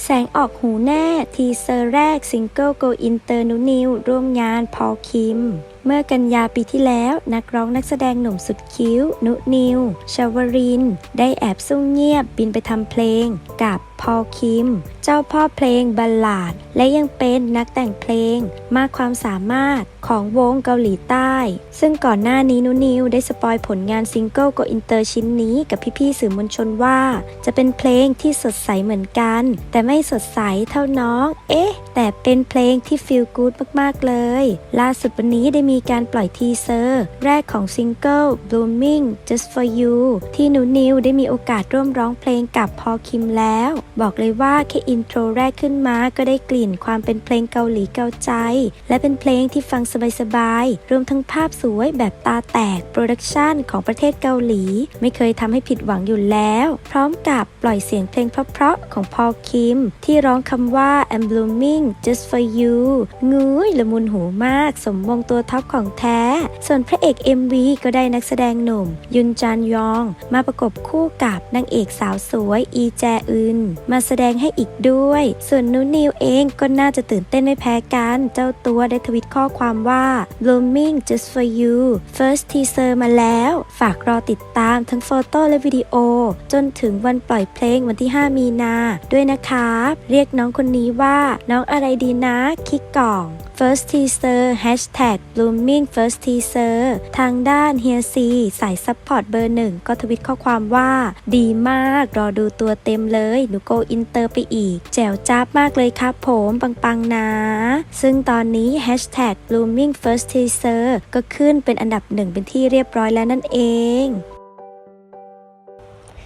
แสงออกหูแน่ ทีเซอร์แรกซิงเกิล Go Inter นุนิวร่วมงานพอลคิม เมื่อกันยาปีที่แล้ว นักร้องนักแสดงหนุ่มสุดคิ้ว นุนิว ชาวริน ได้แอบซุ่มเงียบบินไปทำเพลงกับพอลคิม เจ้าพ่อเพลงบัลลาด และยังเป็นนักแต่งเพลงมากความสามารถของวงเกาหลีใต้ ซึ่งก่อนหน้านี้นุนิวได้สปอยผลงานซิงเกิล Go Inter ชิ้นนี้กับพี่ๆสื่อมวลชนว่า จะเป็นเพลงที่สดใสเหมือนกัน แต่ไม่สดใสเท่าน้อง เอ๊ะ แต่เป็นเพลงที่ฟีลกู๊ดมากๆเลย ล่าสุดวันนี้ได้มีการปล่อยทีเซอร์แรกของซิงเกิล Blooming Just for You ที่นูนิวได้มีโอกาสร่วมร้องเพลงกับพอลคิมแล้ว บอกเลยว่าแค่อินโทรแรกขึ้นมาก็ได้กลิ่นความเป็นเพลงเกาหลีเกาใจ และเป็นเพลงที่ฟังสบายๆรวมทั้งภาพสวยแบบตาแตกโปรดักชันของประเทศเกาหลี ไม่เคยทำให้ผิดหวังอยู่แล้ว พร้อมกับปล่อยเสียงเพลงเพราะๆของพอลคิม ที่ร้องคำว่า I'm blooming just for you งุ้ยละมุนหูมาก สมมงตัวท็อปของแท้ ส่วนพระเอก MV ก็ได้นักแสดงหนุ่ม ยุนจานยอง มาประกบคู่กับนางเอกสาวสวย อีแจอึน มาแสดงให้อีกด้วย ส่วนนุนิวเองก็น่าจะตื่นเต้นไม่แพ้กัน เจ้าตัวได้ทวิตข้อความว่า blooming just for you first teaser มาแล้ว ฝากรอติดตามทั้งโฟโต้และวิดีโอ จนถึงวันปล่อยเพลงวันที่ 5 มีนาด้วยนะครับ เรียกน้องคนนี้ว่าน้องอะไรดีนะ คิกกล่อง first teaser hashtag blooming first teaser ทางด้านเฮียซีสายซัพพอร์ตเบอร์หนึ่งก็ทวิตข้อความว่า ดีมากรอดูตัวเต็มเลย หนูโกอินเตอร์ไปอีก แจ๋วจ้าบมากเลยครับผมปังๆนะ ซึ่งตอนนี้ hashtag blooming first teaser ก็ขึ้นเป็นอันดับหนึ่งเป็นที่เรียบร้อยแล้วนั่นเอง